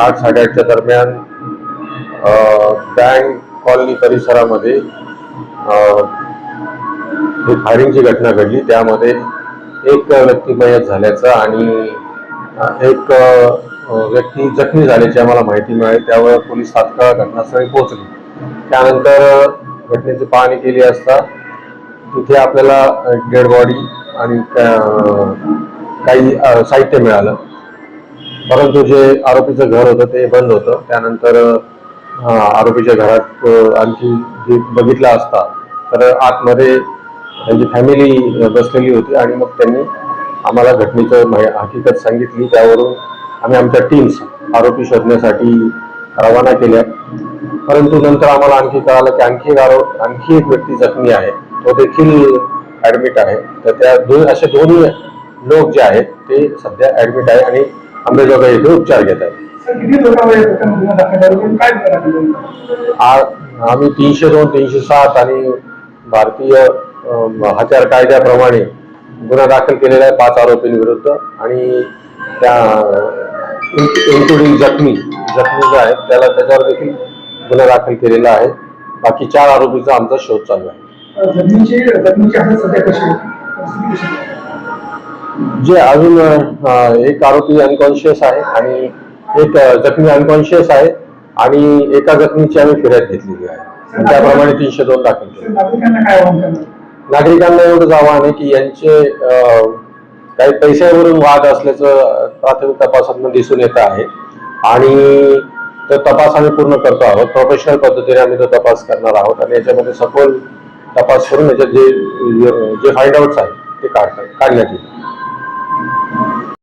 आठ साडेआठच्या दरम्यान बँक कॉलनी परिसरामध्ये एक फायरिंगची घटना घडली. त्यामध्ये एक व्यक्ती मयत झाल्याचं आणि एक व्यक्ती जखमी झाल्याची आम्हाला माहिती मिळाली. त्यावर पोलीस तात्काळ घटनास्थळी पोहोचली. त्यानंतर घटनेची पाहणी केली असता तिथे आपल्याला डेड बॉडी आणि काही साहित्य मिळालं. परंतु जे आरोपीचं घर होतं ते बंद होतं. त्यानंतर आरोपीच्या घरात आणखी जे बघितलं असता तर आतमध्ये त्यांची फॅमिली बसलेली होती आणि मग त्यांनी आम्हाला घटनेचं हकीकत सांगितली. त्यावरून आम्ही आमच्या टीम्स आरोपी शोधण्यासाठी रवाना केल्या. परंतु नंतर आम्हाला आणखी कळालं की आणखी एक आरोप आणखी एक व्यक्ती जखमी आहे. तो देखील ऍडमिट आहे. तर त्या दोन असे दोन्ही लोक जे आहेत ते सध्या ऍडमिट आहे आणि अंबेजोगाई येथे उपचार घेत आहेत सर, किती लोकांवर प्रकरण गुन्हा दाखल झाला? आणि काय गुन्हा दाखल झाला? आ- आम्ही तीनशे दोन तीनशे सात आणि भारतीय हत्यार कायद्याप्रमाणे गुन्हा दाखल केलेला आहे पाच आरोपींविरुद्ध. आणि त्या इन्क्लुडिंग जखमी जखमी जे आहेत त्याला त्याच्यावर देखील गुन्हा दाखल केलेला आहे. बाकी चार आरोपीचा आमचा शोध चालू आहे? जे अजून एक आरोपी अनकॉन्शियस आहे आणि एक जखमी अनकॉन्शियस आहे आणि एका जखमीची आम्ही फिर्याद घेतलेली आहे. त्याप्रमाणे तीनशे दोन दाखल केले. नागरिकांना एवढंच आव्हान आहे की यांचे काही पैशावरून वाद असल्याचं प्राथमिक तपासातून दिसून येत आहे. आणि तो तपास आम्ही पूर्ण करतो आहोत. प्रोफेशनल पद्धतीने आम्ही तो तपास करणार आहोत. आणि याच्यामध्ये सखोल तपास करून याच्यात जे जे फाइंड आउट्स आहेत ते काढतात काढण्यात येईल.